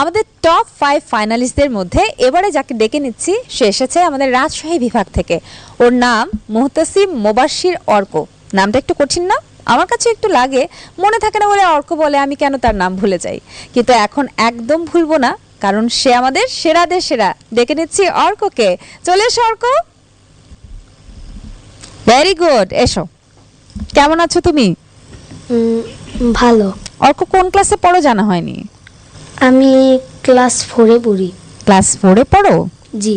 আমাদের top five ফাইনালিস্টদের মধ্যে এবারে যাকে ডেকে নিচ্ছি সে এসেছে আমাদের রাজশাহী বিভাগ থেকে। ওর নাম মুহতাসিম মোবাশির অর্ক। নামটা একটু কঠিন না আমার কাছে একটু লাগে। মনে থাকে না বলে অর্ক বলে আমি কেন তার নাম ভুলে যাই। কিন্তু এখন একদম ভুলবো না কারণ সে আমাদের সেরাদের সেরা। ডেকে নিচ্ছি অর্ককে। চলে এসো অর্ক। ভেরি গুড এসো। কেমন আছো তুমি? ভালো। অর্ক কোন ক্লাসে পড়ো জানা হয়নি। আমি ক্লাস ফোরে পড়ি। ক্লাস ফোরে পড়ো? জি।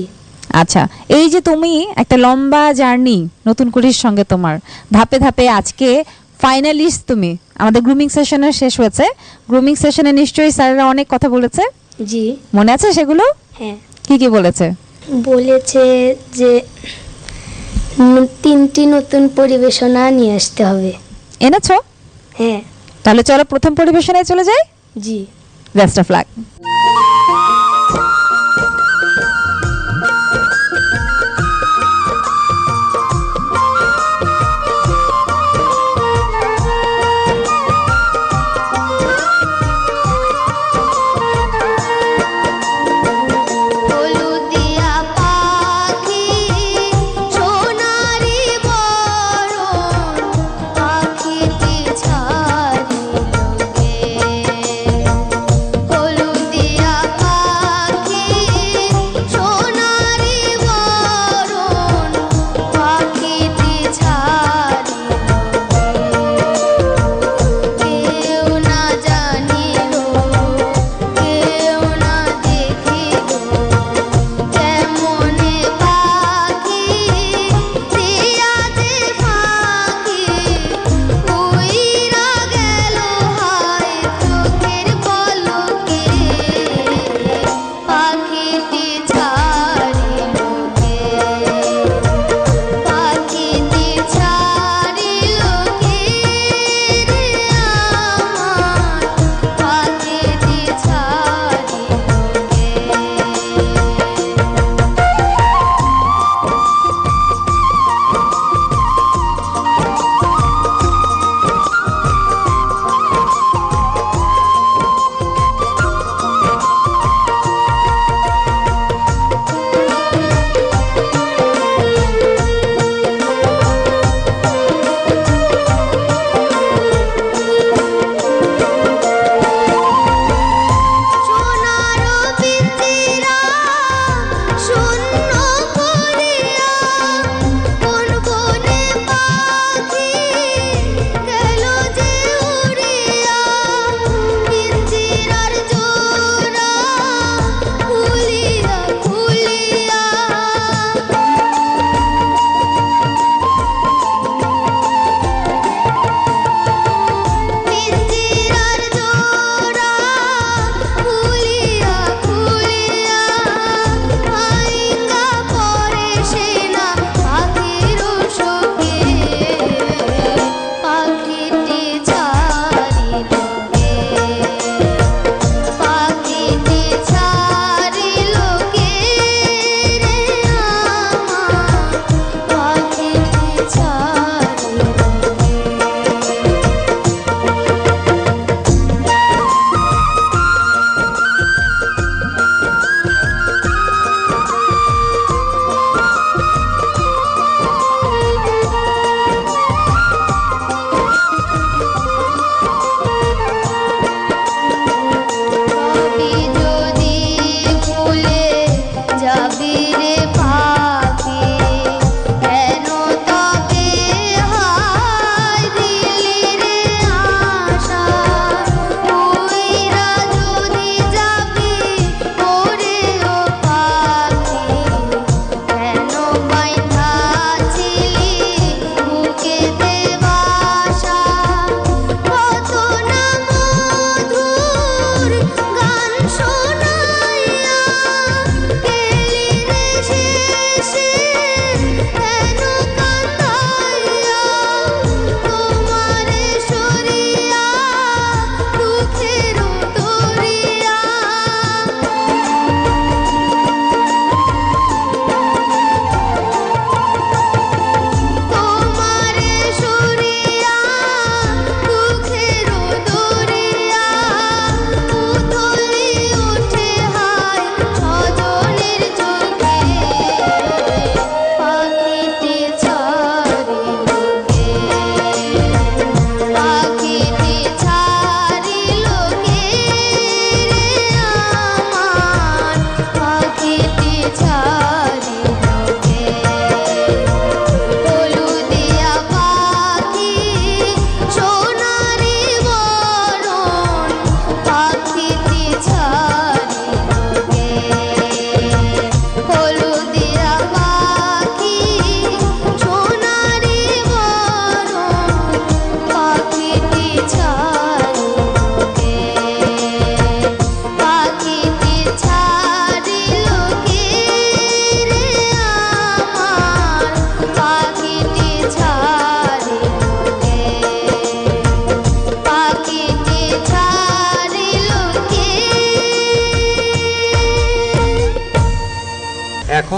আচ্ছা এই যে তুমি একটা লম্বা জার্নি নতুন কুড়ির সঙ্গে তোমার ধাপে ধাপে আজকে ফাইনালিস্ট তুমি আমাদের গ্রুমিং সেশনে শেষ হয়েছে। গ্রুমিং সেশনে নিশ্চয়ই স্যারেরা অনেক কথা বলেছে। জি। মনে আছে সেগুলো? হ্যাঁ। কি কি বলেছে? বলেছে যে তিনটি নতুন পরিবেশনা নিয়ে আসতে হবে। এনেছো? হ্যাঁ। তাহলে চলো প্রথম পরিবেশনায় চলে যাই। জি। Best of luck.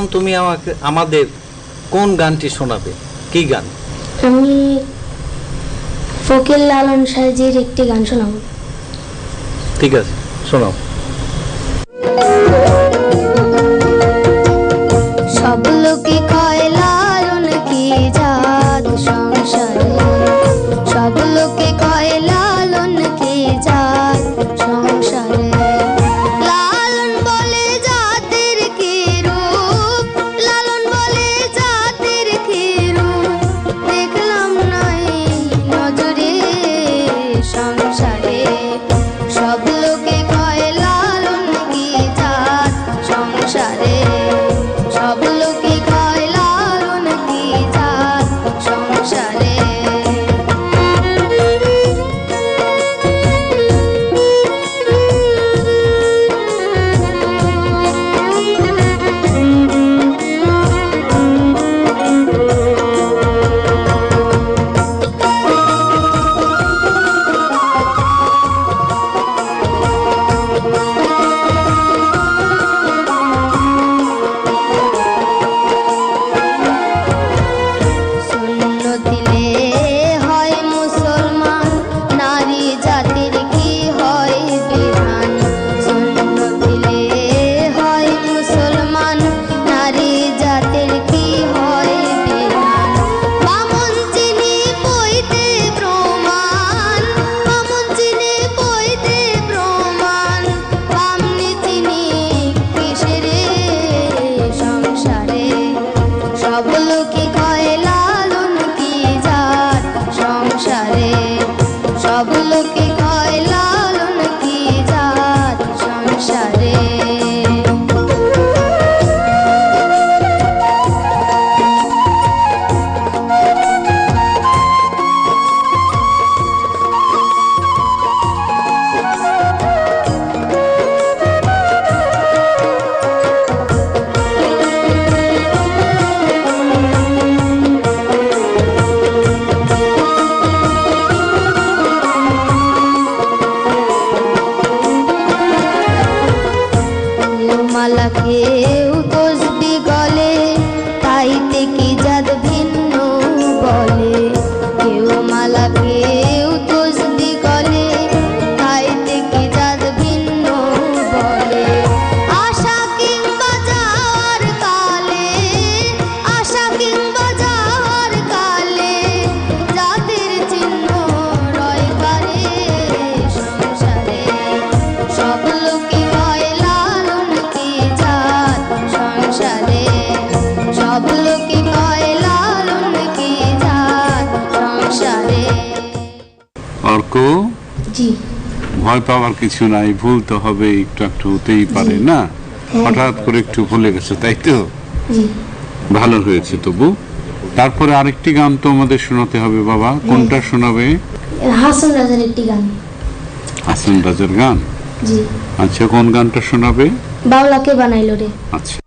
এখন তুমি আমাকে আমাদের কোন গানটি শোনাবে? কি গান? আমি ফকির লালন সাহেজির একটি গান শোনাবো। ঠিক আছে শোনাও। সব লোকে সব লোকে মালা কেউ জি। ভয় পাওয়ার কিছু নাই ভুল তো হবে একটু একটু হতেই পারে না? হঠাৎ করে একটু ভুলে গেছে তাই তো? ভালো হয়েছে তবু। তারপরে আরেকটি গান তো আমাদের শোনাতে হবে বাবা। কোনটা শোনাবে? হাসান রাজার একটি গান। হাসান রাজার গান? জি। আচ্ছা কোন গানটা শোনাবে? বাউলাকে বানাইলো রে। আচ্ছা।